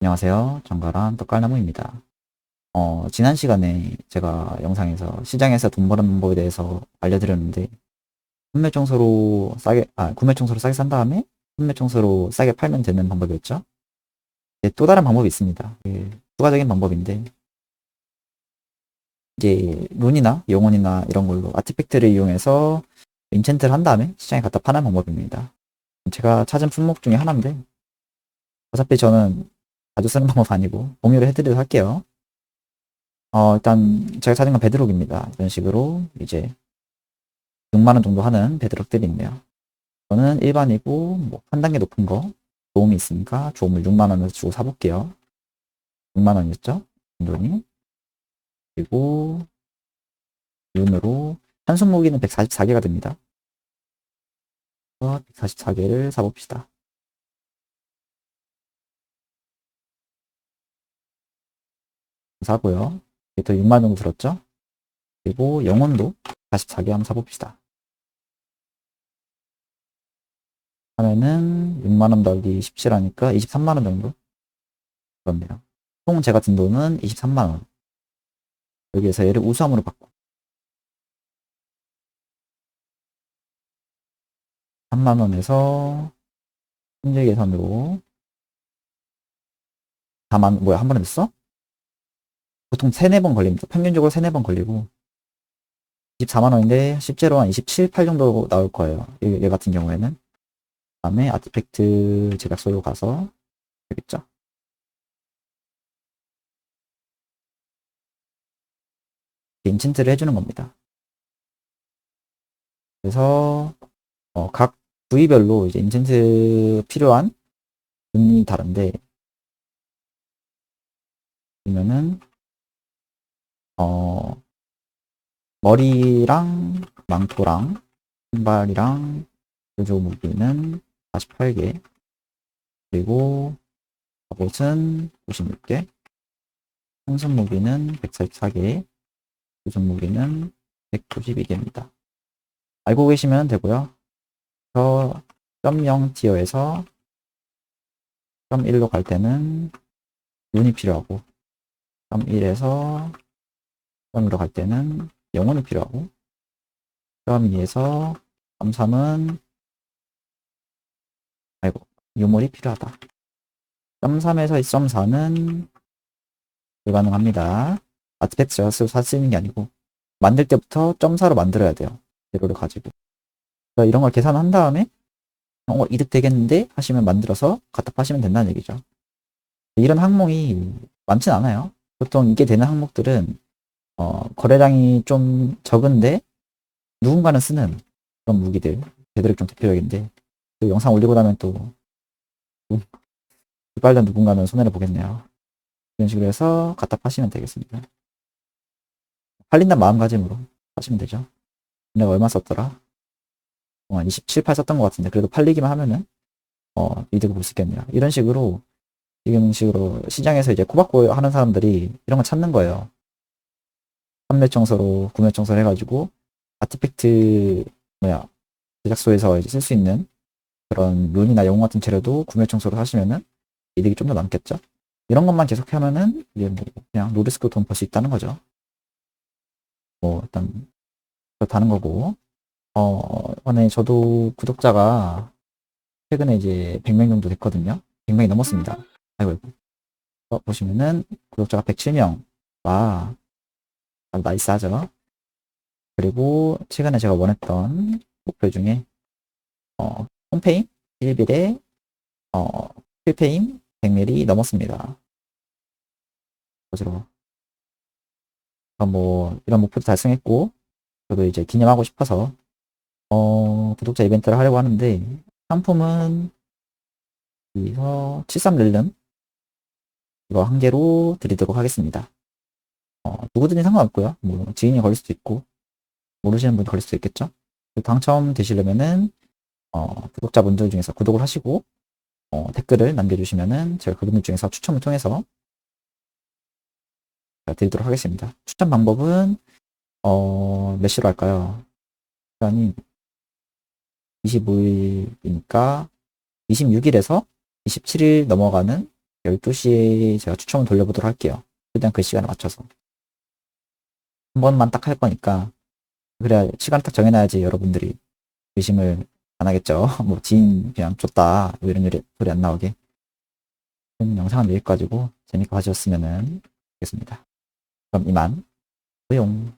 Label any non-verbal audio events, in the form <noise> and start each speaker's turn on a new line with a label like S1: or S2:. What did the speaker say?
S1: 안녕하세요. 정가람 떡갈나무입니다. 어, 지난 시간에 제가 영상에서 시장에서 돈 버는 방법에 대해서 알려드렸는데, 판매 청소로 싸게, 아, 구매 청소로 싸게 산 다음에 판매 청소로 싸게 팔면 되는 방법이었죠. 이제 또 다른 방법이 있습니다. 그 추가적인 방법인데, 이제 룬이나 영혼이나 이런 걸로 아티팩트를 이용해서 인챈트를 한 다음에 시장에 갖다 파는 방법입니다. 제가 찾은 품목 중에 하나인데, 어차피 저는 자주 쓰는 방법 아니고 공유를 해드리도록 할게요. 어, 일단 제가 찾은 건 베드록입니다. 이런 식으로 이제 6만원 정도 하는 베드록들이 있네요. 저는 일반이고 뭐 한 단계 높은 거 도움이 있으니까 조음을 6만원을 주고 사볼게요. 6만원이었죠? 돈이. 그리고 윤으로 한손 무기는 144개가 됩니다. 144개를 사봅시다. 사고요. 또 6만 정도 들었죠? 그리고 영혼도 44개 한번 사봅시다. 하면은 6만원 더하기 17하니까 23만원 정도? 그렇네요. 총 제가 든 돈은 23만원. 여기에서 얘를 우수함으로 바꿔. 3만원에서 현재 계산으로 4만, 뭐야, 한 번에 됐어? 보통 3, 4번 걸립니다. 평균적으로 3, 4번 걸리고 24만원인데 실제로 한 27, 8 정도 나올 거예요. 얘, 얘 같은 경우에는 그 다음에 아티팩트 제작소로 가서 되겠죠. 인챈트를 해주는 겁니다. 그래서 어, 각 부위별로 이제 인챈트 필요한 눈이 다른데 보면은 어, 머리랑 망토랑 신발이랑 구조 무기는 48개 그리고 갑옷은 96개 한손 무기는 144개 구조 무기는 192개입니다. 알고 계시면 되고요. 저 .0 티어에서 .1로 갈 때는 눈이 필요하고 .1에서 점으로 갈 때는 영혼이 필요하고 점 2에서 점 3은 아이고 유물이 필요하다. 점 3에서 점 4는 불가능합니다. 제가 쓰고 쓰는 게 아니고 만들 때부터 점 4로 만들어야 돼요. 재료를 가지고. 이런 걸 계산한 다음에 어, 이득 되겠는데? 하시면 만들어서 갖다 파시면 된다는 얘기죠. 이런 항목이 많진 않아요. 보통 이게 되는 항목들은 어, 거래량이 좀 적은데 누군가는 쓰는 그런 무기들 제대로 좀 대표적인데 또 영상 올리고 나면 또 빨간 누군가는 손해를 보겠네요. 이런 식으로 해서 갖다 파시면 되겠습니다. 팔린다는 마음가짐으로 하시면 되죠. 내가 얼마 썼더라? 어, 27, 8 썼던 것 같은데 그래도 팔리기만 하면은 어, 이득을 볼 수 있겠네요. 이런 식으로 지금 식으로 시장에서 이제 코박고 하는 사람들이 이런 거 찾는 거예요. 판매 청소로 구매 청소를 해가지고 아티팩트 뭐야 제작소에서 이제 쓸 수 있는 그런 룬이나 영웅 같은 재료도 구매 청소로 하시면은 이득이 좀 더 남겠죠. 이런 것만 계속 하면은 이제 뭐 그냥 노리스크 돈 벌 수 있다는 거죠. 뭐 일단 그렇다는 거고 어 이번에 저도 구독자가 최근에 이제 100명 정도 됐거든요. 100명이 넘었습니다. 아이고, 아이고. 어, 보시면은 구독자가 107명과 나이스 하죠. 그리고 최근에 제가 원했던 목표 중에 어, 홈페임 1빌에 어, 필페임 100밀이 넘었습니다. 거지로 뭐 이런 목표도 달성했고 저도 이제 기념하고 싶어서 어, 구독자 이벤트를 하려고 하는데 상품은 여기서 73렐름 이거 한 개로 드리도록 하겠습니다. 어, 누구든지 상관없고요. 뭐 지인이 걸릴 수도 있고 모르시는 분 걸릴 수도 있겠죠. 당첨 되시려면은 어, 구독자분들 중에서 구독을 하시고 어, 댓글을 남겨주시면은 제가 그분들 중에서 추첨을 통해서 드리도록 하겠습니다. 추천 방법은 어, 몇 시로 할까요? 시간이 25일이니까 26일에서 27일 넘어가는 12시에 제가 추첨을 돌려보도록 할게요. 최대한 그 시간에 맞춰서. 한 번만 딱 할 거니까. 그래야 시간 딱 정해놔야지 여러분들이 의심을 안 하겠죠. <laughs> 뭐 지인 그냥 줬다. 뭐 이런 소리, 안 나오게. 영상은 여기까지고 재밌게 봐주셨으면 좋겠습니다. 그럼 이만. 고용.